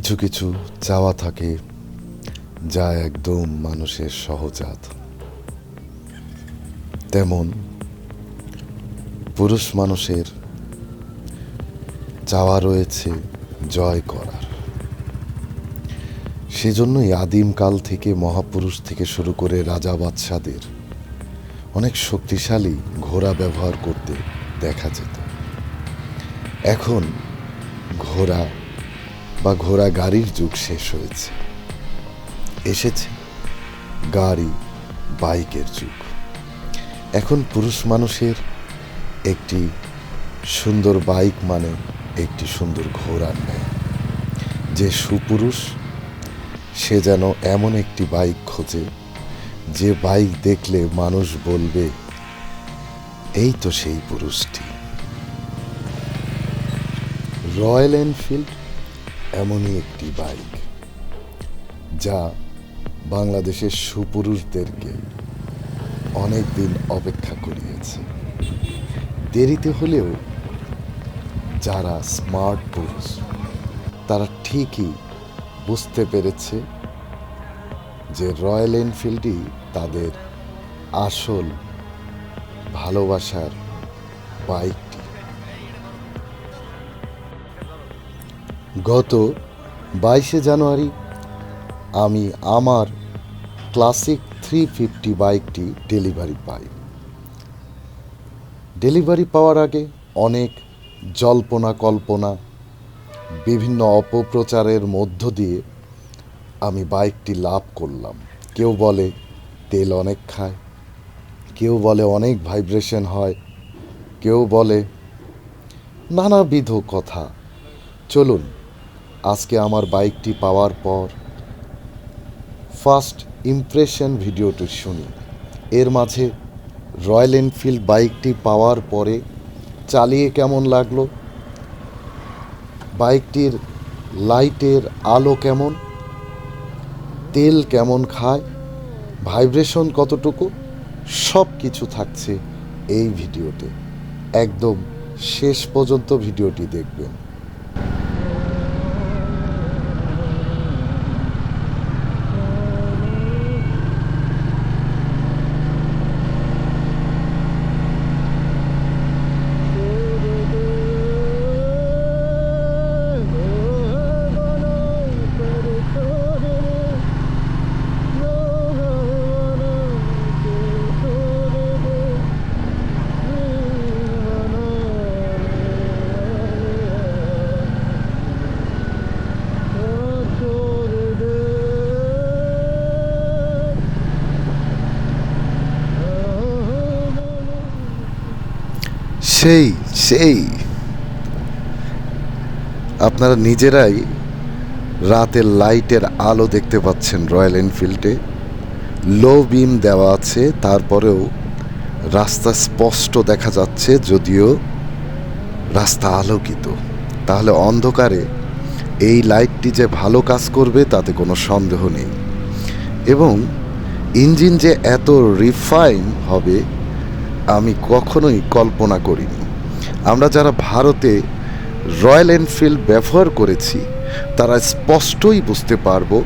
কিছু কিছু চাওয়া থাকে যা একদম মানুষের সহজাত। তেমন পুরুষ মানুষের চাওয়া রয়েছে জয় করার। সেজন্যই আদিমকাল থেকে মহাপুরুষ থেকে শুরু করে রাজা বাদশাদের অনেক শক্তিশালী ঘোড়া ব্যবহার করতে দেখা যেত। এখন ঘোড়া বা ঘোড়া গাড়ির যুগ শেষ হয়েছে। এসেছে গাড়ি, বাইকের যুগ। এখন পুরুষ মানুষের একটি সুন্দর বাইক মানে একটি সুন্দর ঘোড়ার নেয় যে সুপুরুষ, সে যেন এমন একটি বাইক খোঁজে, যে বাইক দেখলে মানুষ বলবে, এই তো সেই পুরুষটি। রয়্যাল এনফিল্ড এমনই একটি বাইক, যা বাংলাদেশের সুপুরুষদেরকে অনেক দিন অপেক্ষা করিয়েছে। দেরিতে হলেও যারা স্মার্ট পুরুষ, তারা ঠিকই বুঝতে পেরেছে যে রয়্যাল এনফিল্ডই তাদের আসল ভালোবাসার বাইকটি গত বাইশে জানুয়ারি আমি আমার ক্লাসিক থ্রি ফিফটি বাইকটি ডেলিভারি পাই। ডেলিভারি পাওয়ার আগে অনেক জল্পনা কল্পনা, বিভিন্ন অপপ্রচারের মধ্য দিয়ে আমি বাইকটি লাভ করলাম। কেউ বলে তেল অনেক খায়, কেউ বলে অনেক ভাইব্রেশন হয়, কেউ বলে নানাবিধ কথা। চলুন আজকে আমার বাইকটি পাওয়ার পর ফার্স্ট ইমপ্রেশন ভিডিওটি শুনি। এর মাঝে রয়্যাল এনফিল্ড বাইকটি পাওয়ার পরে চালিয়ে কেমন লাগল? বাইকটির লাইটের আলো কেমন? তেল কেমন খায়? ভাইব্রেশন কতটুকু? সব কিছু থাকছে এই ভিডিওতে। একদম শেষ পর্যন্ত ভিডিওটি দেখবেন। সেই সেই। আপনারা নিজেরাই রাতের লাইটের আলো দেখতে পাচ্ছেন রয়্যাল এনফিল্ডে। লো বিম দেওয়া আছে, তারপরেও রাস্তা স্পষ্ট দেখা যাচ্ছে, যদিও রাস্তা আলোকিত। তাহলে অন্ধকারে এই লাইটটি যে ভালো কাজ করবে, তাতে কোনো সন্দেহ নেই। এবং ইঞ্জিন যে এত রিফাইন হবে আমি কখনোই কল্পনা করিনি। আমরা যারা ভারতে রয়্যাল এনফিল্ড ব্যবহার করেছি, তারা স্পষ্টই বুঝতে পারব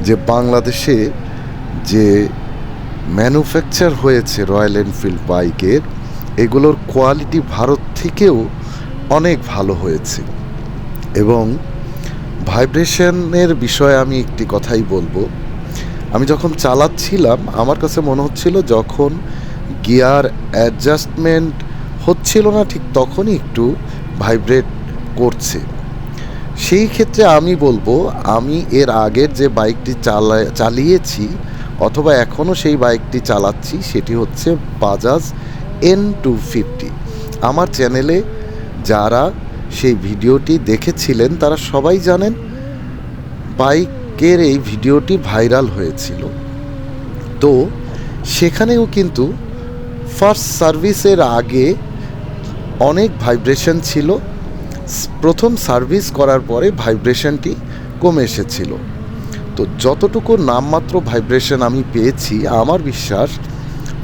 যে বাংলাদেশে যে ম্যানুফ্যাকচার হয়েছে রয়্যাল এনফিল্ড বাইকের, এগুলোর কোয়ালিটি ভারত থেকেও অনেক ভালো হয়েছে। এবং ভাইব্রেশনের বিষয়ে আমি একটি কথাই বলব। আমি যখন চালাচ্ছিলাম, আমার কাছে মনে হচ্ছিল যখন গিয়ার অ্যাডজাস্টমেন্ট হচ্ছিল না ঠিক তখনই একটু ভাইব্রেট করছে। সেই ক্ষেত্রে আমি বলব, আমি এর আগের যে বাইকটি চালা, চালিয়েছি অথবা এখনও সেই বাইকটি চালাচ্ছি সেটি হচ্ছে বাজাজ এন টু ফিফটি। আমার চ্যানেলে যারা সেই ভিডিওটি দেখেছিলেন তারা সবাই জানেন বাইকের এই ভিডিওটি ভাইরাল হয়েছিল। তো সেখানেও কিন্তু ফার্স্ট সার্ভিসের আগে অনেক ভাইব্রেশন ছিল। প্রথম সার্ভিস করার পরে ভাইব্রেশনটি কমে এসেছিল। তো যতটুকু নামমাত্র ভাইব্রেশন আমি পেয়েছি, আমার বিশ্বাস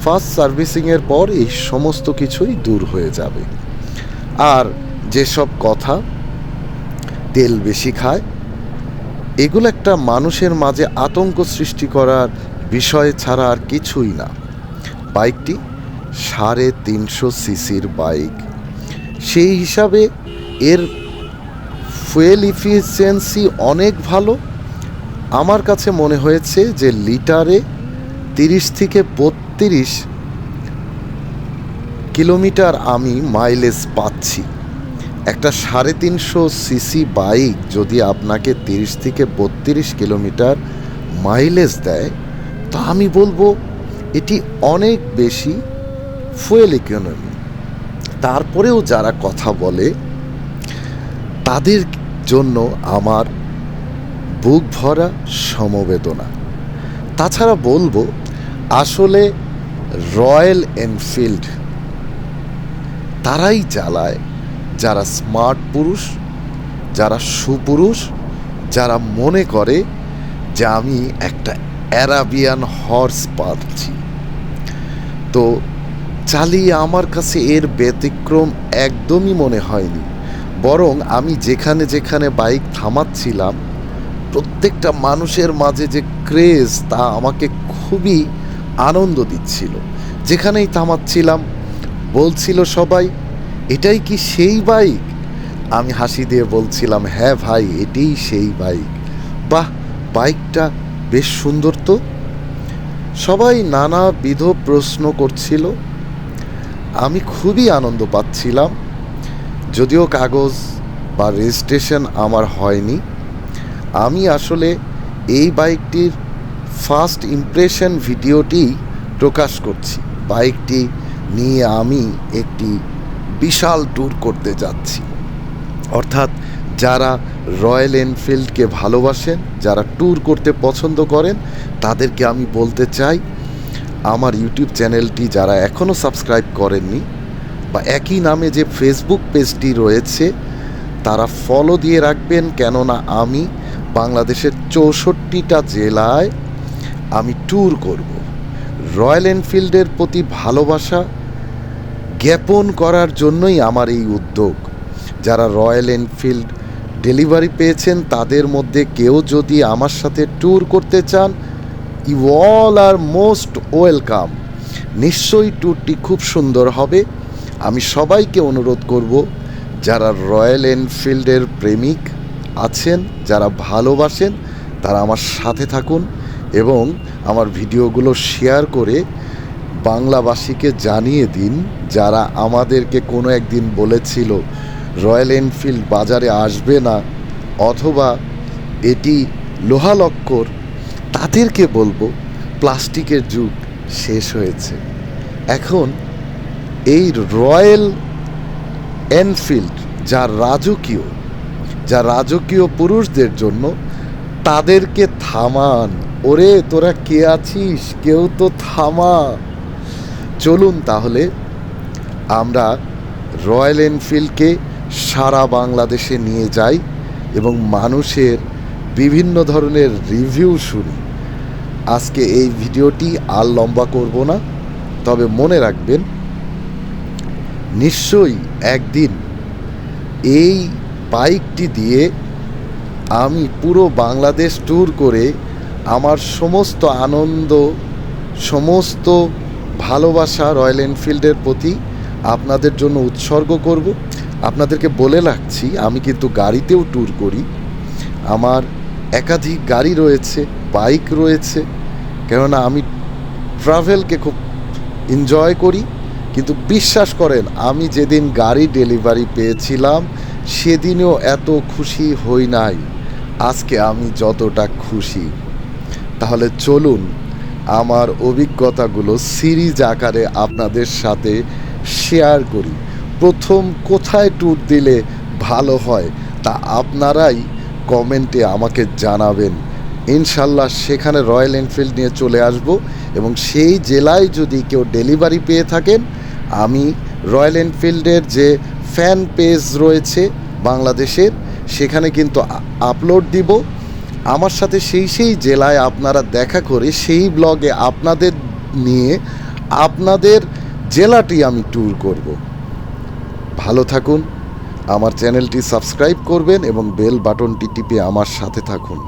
ফার্স্ট সার্ভিসিংয়ের পর এই সমস্ত কিছুই দূর হয়ে যাবে। আর যেসব কথা তেল বেশি খায়, এগুলো একটা মানুষের মাঝে আতঙ্ক সৃষ্টি করার বিষয় ছাড়া আর কিছুই না। বাইকটি সাড়ে তিনশো সিসির বাইক। সেই হিসাবে এর ফুয়েল ইফিসিয়েন্সি অনেক ভালো। আমার কাছে মনে হয়েছে যে লিটারে তিরিশ থেকে বত্রিশ কিলোমিটার আমি মাইলেজ পাচ্ছি। একটা সাড়ে তিনশো সিসি বাইক যদি আপনাকে তিরিশ থেকে বত্রিশ কিলোমিটার মাইলেজ দেয়, তা আমি বলব এটি অনেক বেশি ফুয়েল ইকোনমি তারপরেও যারা কথা বলে, তাদের জন্য আমার বুক ভরা সমবেদনা। তাছাড়া বলব, আসলে রয়্যাল এনফিল্ড তারাই চালায় যারা স্মার্ট পুরুষ, যারা সুপুরুষ, যারা মনে করে যে আমি একটা অ্যারাবিয়ান হর্স পাচ্ছি তো চালিয়ে আমার কাছে এর ব্যতিক্রম একদমই মনে হয়নি। বরং আমি যেখানে যেখানে বাইক থামাচ্ছিলাম, প্রত্যেকটা মানুষের মাঝে যে ক্রেজ তা আমাকে খুবই আনন্দ দিচ্ছিল। যেখানেই থামাচ্ছিলাম, বলছিল সবাই, এটাই কি সেই বাইক? আমি হাসি দিয়ে বলছিলাম হ্যাঁ ভাই, এটাই সেই বাইক। বাহ, বাইকটা বেশ সুন্দর তো? সবাই নানাবিধ প্রশ্ন করছিল। আমি খুবই আনন্দ পাচ্ছিলাম, যদিও কাগজ বা রেজিস্ট্রেশন আমার হয়নি। আমি আসলে এই বাইকটির ফার্স্ট ইমপ্রেশন ভিডিওটি প্রকাশ করছি। বাইকটি নিয়ে আমি একটি বিশাল ট্যুর করতে যাচ্ছি। অর্থাৎ যারা রয়্যাল এনফিল্ডকে ভালোবাসেন, যারা ট্যুর করতে পছন্দ করেন, তাদেরকে আমি বলতে চাই আমার ইউটিউব চ্যানেলটি যারা এখনও সাবস্ক্রাইব করেননি বা একই নামে যে ফেসবুক পেজটি রয়েছে, তারা ফলো দিয়ে রাখবেন। কেননা আমি বাংলাদেশের চৌষট্টিটা জেলায় আমি ট্যুর করব। রয়্যাল এনফিল্ডের প্রতি ভালোবাসা জ্ঞাপন করার জন্যই আমার এই উদ্যোগ। যারা রয়্যাল এনফিল্ড ডেলিভারি পেয়েছেন, তাদের মধ্যে কেউ যদি আমার সাথে ট্যুর করতে চান you all are most welcome নিশ্চয়ই ট্যুরটি খুব সুন্দর হবে। আমি সবাইকে অনুরোধ করব, যারা রয়্যাল এনফিল্ডের প্রেমিক আছেন, যারা ভালোবাসেন, তারা আমার সাথে থাকুন এবং আমার ভিডিওগুলো শেয়ার করে বাংলাবাসীকে জানিয়ে দিন, যারা আমাদেরকে কোনো একদিন বলেছিল রয়্যাল এনফিল্ড বাজারে আসবে না, অথবা এটি লোহালক্কর তাদেরকে বলব, প্লাস্টিকের যুগ শেষ হয়েছে। এখন এই রয়্যাল এনফিল্ড যা রাজকীয় যা রাজকীয় পুরুষদের জন্য তাদেরকে থামান। ওরে, তোরা কে আছিস? কেউ তো থামা। চলুন তাহলে, আমরা রয়্যাল এনফিল্ডকে সারা বাংলাদেশে নিয়ে যাই এবং মানুষের বিভিন্ন ধরনের রিভিউ শুনি। আজকে এই ভিডিওটি আর লম্বা করব না, তবে মনে রাখবেন, নিশ্চয়ই একদিন এই বাইকটি দিয়ে আমি পুরো বাংলাদেশ ট্যুর করে আমার সমস্ত আনন্দ, সমস্ত ভালোবাসা রয়্যাল এনফিল্ডের প্রতি আপনাদের জন্য উৎসর্গ করব। আপনাদেরকে বলে রাখছি, আমি কিন্তু গাড়িতেও ট্যুর করি। আমার একাধিক গাড়ি রয়েছে, বাইক রয়েছে, কেননা আমি ট্রাভেলকে খুব এনজয় করি, কিন্তু বিশ্বাস করেন, আমি যেদিন গাড়ি ডেলিভারি পেয়েছিলাম, সেদিনও এত খুশি হই নাই। আজকে আমি যতটা খুশি। তাহলে চলুন, আমার অভিজ্ঞতাগুলো সিরিজ আকারে আপনাদের সাথে শেয়ার করি। প্রথম কোথায় ট্যুর দিলে ভালো হয়, তা আপনারাই কমেন্টে আমাকে জানাবেন। ইনশাল্লাহ সেখানে রয়্যাল এনফিল্ড নিয়ে চলে আসব এবং সেই জেলায় যদি কেউ ডেলিভারি পেয়ে থাকেন, আমি রয়্যাল এনফিল্ডের যে ফ্যান পেজ রয়েছে বাংলাদেশের, সেখানে কিন্তু আপলোড দিব। আমার সাথে সেই সেই জেলায় আপনারা দেখা করে সেই ব্লগে আপনাদের নিয়ে আপনাদের জেলাটি আমি ট্যুর করব। ভালো থাকুন। আমার চ্যানেলটি সাবস্ক্রাইব করবেন এবং বেল বাটনটি টিপে আমার সাথে থাকুন।